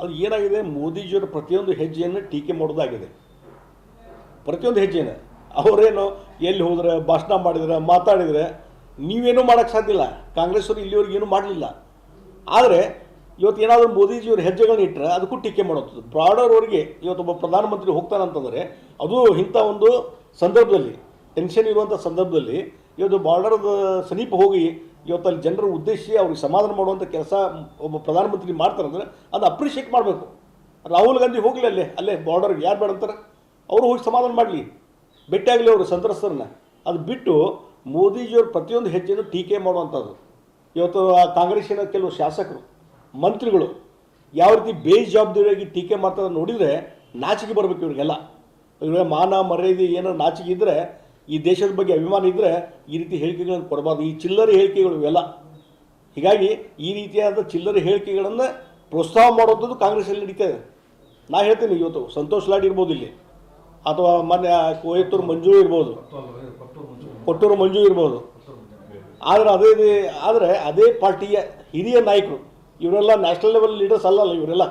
ಅದು ಏನಾಗಿದೆ? ಮೋದಿಜಿಯವರ ಪ್ರತಿಯೊಂದು ಹೆಜ್ಜೆಯನ್ನು ಟೀಕೆ ಮಾಡೋದಾಗಿದೆ. ಪ್ರತಿಯೊಂದು ಹೆಜ್ಜೆನ ಅವರೇನು ಎಲ್ಲಿ ಹೋದ್ರೆ, ಭಾಷಣ ಮಾಡಿದ್ರೆ, ಮಾತಾಡಿದರೆ ನೀವೇನೂ ಮಾಡೋಕ್ಕೆ ಸಾಧ್ಯ ಇಲ್ಲ. ಕಾಂಗ್ರೆಸ್ಸವರು ಇಲ್ಲಿವರೆಗೆ ಏನು ಮಾಡಲಿಲ್ಲ. ಆದರೆ ಇವತ್ತು ಏನಾದರೂ ಮೋದಿಜಿಯವ್ರ ಹೆಜ್ಜೆಗಳನ್ನ ಇಟ್ಟರೆ ಅದಕ್ಕೂ ಟೀಕೆ ಮಾಡೋದು. ಬ್ರಾಡರ್ ಅವರಿಗೆ ಇವತ್ತೊಬ್ಬ ಪ್ರಧಾನಮಂತ್ರಿ ಹೋಗ್ತಾನಂತಂದರೆ ಅದು ಇಂಥ ಒಂದು ಸಂದರ್ಭದಲ್ಲಿ ಟೆನ್ಷನ್ ಇರುವಂಥ ಸಂದರ್ಭದಲ್ಲಿ ಇವತ್ತು ಬಾರ್ಡರ್ದ ಸಮೀಪ ಹೋಗಿ ಇವತ್ತು ಅಲ್ಲಿ ಜನರ ಉದ್ದೇಶಿಸಿ ಅವ್ರಿಗೆ ಸಮಾಧಾನ ಮಾಡುವಂಥ ಕೆಲಸ ಒಬ್ಬ ಪ್ರಧಾನಮಂತ್ರಿ ಮಾಡ್ತಾರಂದ್ರೆ ಅದು ಅಪ್ರಿಷಿಯೇಟ್ ಮಾಡಬೇಕು. ರಾಹುಲ್ ಗಾಂಧಿ ಹೋಗಲಿ ಅಲ್ಲೇ ಅಲ್ಲೇ ಬಾರ್ಡರ್ಗೆ ಯಾರು ಬೇಡ ಅಂತಾರೆ. ಅವರು ಹೋಗಿ ಸಮಾಧಾನ ಮಾಡಲಿ. ಭೇಟಿಯಾಗಲಿ ಅವರು ಸಂತ್ರಸ್ತರನ್ನ. ಅದು ಬಿಟ್ಟು ಮೋದಿಜಿಯವ್ರ ಪ್ರತಿಯೊಂದು ಹೆಜ್ಜೆನೂ ಟೀಕೆ ಮಾಡುವಂಥದ್ದು ಇವತ್ತು ಆ ಕಾಂಗ್ರೆಸ್ಸಿನ ಕೆಲವು ಶಾಸಕರು, ಮಂತ್ರಿಗಳು ಯಾವ ರೀತಿ ಬೇಜವಾಬ್ದಾರಿಯಾಗಿ ಟೀಕೆ ಮಾಡ್ತಾರೆ ನೋಡಿದರೆ ನಾಚಿಕೆ ಬರಬೇಕು ಇವರಿಗೆಲ್ಲ. ಇವರಿಗೆ ಮಾನ ಮರ್ಯಾದೆ ಏನೋ ನಾಚಿಕೆ ಇದ್ದರೆ ಈ ದೇಶದ ಬಗ್ಗೆ ಅಭಿಮಾನ ಇದ್ದರೆ ಈ ರೀತಿ ಹೇಳಿಕೆಗಳನ್ನು ಕೊಡಬಾರ್ದು. ಈ ಚಿಲ್ಲರೆ ಹೇಳಿಕೆಗಳು ಇವೆಲ್ಲ. ಹೀಗಾಗಿ ಈ ರೀತಿಯಾದ ಚಿಲ್ಲರೆ ಹೇಳಿಕೆಗಳನ್ನು ಪ್ರೋತ್ಸಾಹ ಮಾಡೋದು ಕಾಂಗ್ರೆಸ್ಸಲ್ಲಿ ನಡೀತಾ ಇದೆ. ನಾ ಹೇಳ್ತೀನಿ ಇವತ್ತು, ಸಂತೋಷ್ ಲಾಡ್ ಇರ್ಬೋದು ಇಲ್ಲಿ. ಅಥವಾ ಮೊನ್ನೆ ಕೋಯತ್ತೂರು ಮಂಜು ಇರ್ಬೋದು. ಕೊಟ್ಟೂರು ಮಂಜು ಇರ್ಬೋದು. ಆದರೆ ಅದೇ ಆದರೆ ಅದೇ ಪಾರ್ಟಿಯ ಹಿರಿಯ ನಾಯಕರು, ಇವರೆಲ್ಲ ನ್ಯಾಷನಲ್ ಲೆವೆಲ್ ಲೀಡರ್ಸ್ ಅಲ್ಲಲ್ಲ ಇವರೆಲ್ಲ.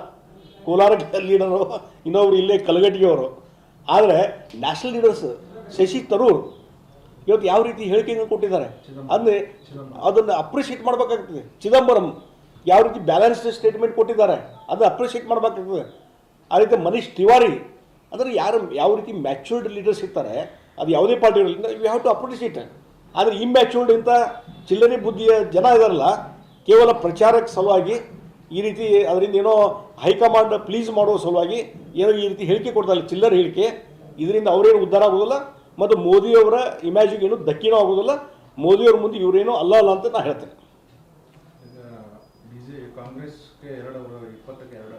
ಕೋಲಾರ ಲೀಡರು, ಇನ್ನೊಬ್ರು ಇಲ್ಲೇ ಕಲಗಟ್ಟಿಗೆಯವರು ಆದರೆ ನ್ಯಾಷನಲ್ ಲೀಡರ್ಸ್ ಶಶಿ ತರೂರ್. ಇವತ್ತು ಯಾವ ರೀತಿ ಹೇಳಿಕೆಯನ್ನು ಕೊಟ್ಟಿದ್ದಾರೆ? ಅಂದರೆ ಅದನ್ನು ಅಪ್ರಿಷಿಯೇಟ್ ಮಾಡಬೇಕಾಗ್ತದೆ. ಚಿದಂಬರಂ ಯಾವ ರೀತಿ ಬ್ಯಾಲೆನ್ಸ್ಡ್ ಸ್ಟೇಟ್ಮೆಂಟ್ ಕೊಟ್ಟಿದ್ದಾರೆ ಅದನ್ನು ಅಪ್ರಿಷಿಯೇಟ್ ಮಾಡಬೇಕಾಗ್ತದೆ. ಆ ರೀತಿ ಮನೀಶ್ ತಿವಾರಿ ಅಂದರೆ ಯಾರು ಯಾವ ರೀತಿ ಮ್ಯಾಚೂರ್ಡ್ ಲೀಡರ್ಸ್ ಇರ್ತಾರೆ ಅದು ಯಾವುದೇ ಪಾರ್ಟಿಗಳಿಂದ ಯು ಹ್ಯಾವ್ ಟು ಅಪ್ರಿಷಿಯೇಟ್ ಆದರೆ ಇಮ್ಯಾಚೂರ್ಡ್ ಇಂಥ ಚಿಲ್ಲರೆ ಬುದ್ಧಿಯ ಜನ ಇದಾರಲ್ಲ ಕೇವಲ ಪ್ರಚಾರಕ್ಕೆ ಸಲುವಾಗಿ ಈ ರೀತಿ ಅದರಿಂದ ಏನೋ ಹೈಕಮಾಂಡ್ ಪ್ಲೀಸ್ ಮಾಡೋ ಸಲುವಾಗಿ ಏನೋ ಈ ರೀತಿ ಹೇಳಿಕೆ ಕೊಡ್ತಾರೆ ಚಿಲ್ಲರ್ ಹೇಳಿಕೆ. ಇದರಿಂದ ಅವರೇನು ಉದ್ಧಾರ ಆಗೋದಿಲ್ಲ. ಮತ್ತು ಮೋದಿಯವರ ಇಮ್ಯಾಜಿಗೆ ಏನು ಧಕ್ಕಿನೂ ಆಗೋದಿಲ್ಲ. ಮೋದಿಯವ್ರ ಮುಂದೆ ಇವರೇನು ಅಲ್ಲ ಅಲ್ಲ ಅಂತ ನಾನು ಹೇಳ್ತೇನೆ. ಕಾಂಗ್ರೆಸ್ಗೆ ಎರಡು ಇಪ್ಪತ್ತಕ್ಕೆ ಎರಡು